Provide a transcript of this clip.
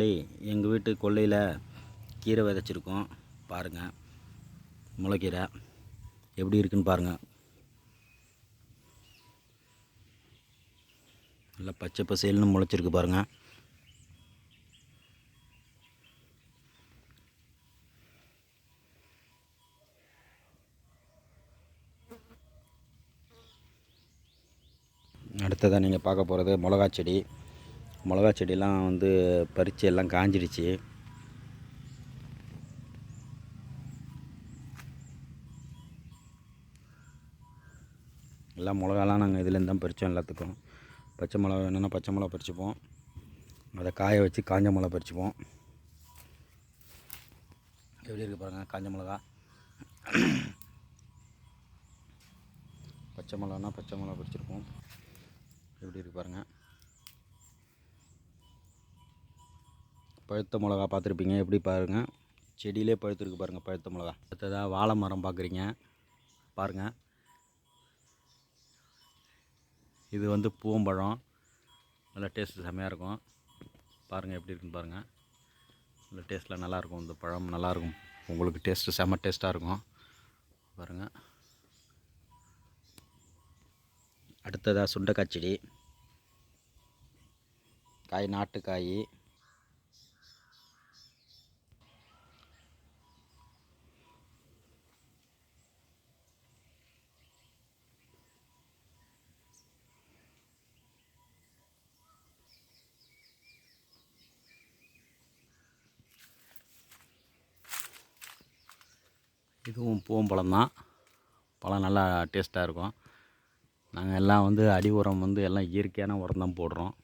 எங்கள் வீட்டு கொல்லையில் கீரை விதைச்சிருக்கோம். பாருங்கள் முளைக்கீரை. எப்படி இருக்குன்னு பாருங்கள் நல்லா பச்சை பசேல்னு முளைச்சிருக்கு பாருங்கள் அடுத்ததாக நீங்கள் பார்க்க போகிறது மிளகா செடி. மிளகா செடியெல்லாம் வந்து பறித்து எல்லாம் காஞ்சிடுச்சு. எல்லாம் மிளகாலாம் நாங்கள் இதுலேருந்து தான் பறித்தோம் எல்லாத்துக்கும். பச்சை மிளகா வேணும்னா பச்சை மிளகா பறிச்சுப்போம். அதை காய வச்சு காஞ்ச மிளகா பறிச்சுப்போம். எப்படி இருக்கு பாருங்கள் காஞ்ச மிளகா. பச்சை மிளகானா பச்சை மிளகா பறிச்சிருப்போம். பழுத்த மிளகா பார்த்துருப்பீங்க. எப்படி பாருங்கள் செடியிலே பழுத்துருக்கு பாருங்கள் பழுத்த மிளகா. அடுத்ததாக வாழை மரம் பார்க்குறீங்க. பாருங்கள் இது வந்து பூவம்பழம். நல்லா டேஸ்ட்டு செம்மையாக இருக்கும். பாருங்கள் எப்படி இருக்குன்னு பாருங்கள் நல்ல டேஸ்ட்டில் நல்லாயிருக்கும் இந்த பழம் நல்லாயிருக்கும் உங்களுக்கு டேஸ்ட்டு செம்ம டேஸ்ட்டாக இருக்கும். பாருங்கள் அடுத்ததாக சுண்டைக்காய் செடி. காய் நாட்டுக்காய். இதுவும் இதுவும் பூவம்பழம் தான். பழம் நல்லா டேஸ்ட்டாக இருக்கும். நாங்கள் எல்லாம் வந்து அடி உரம் வந்து எல்லாம் இயற்கையான உரம் தான் போடுறோம்.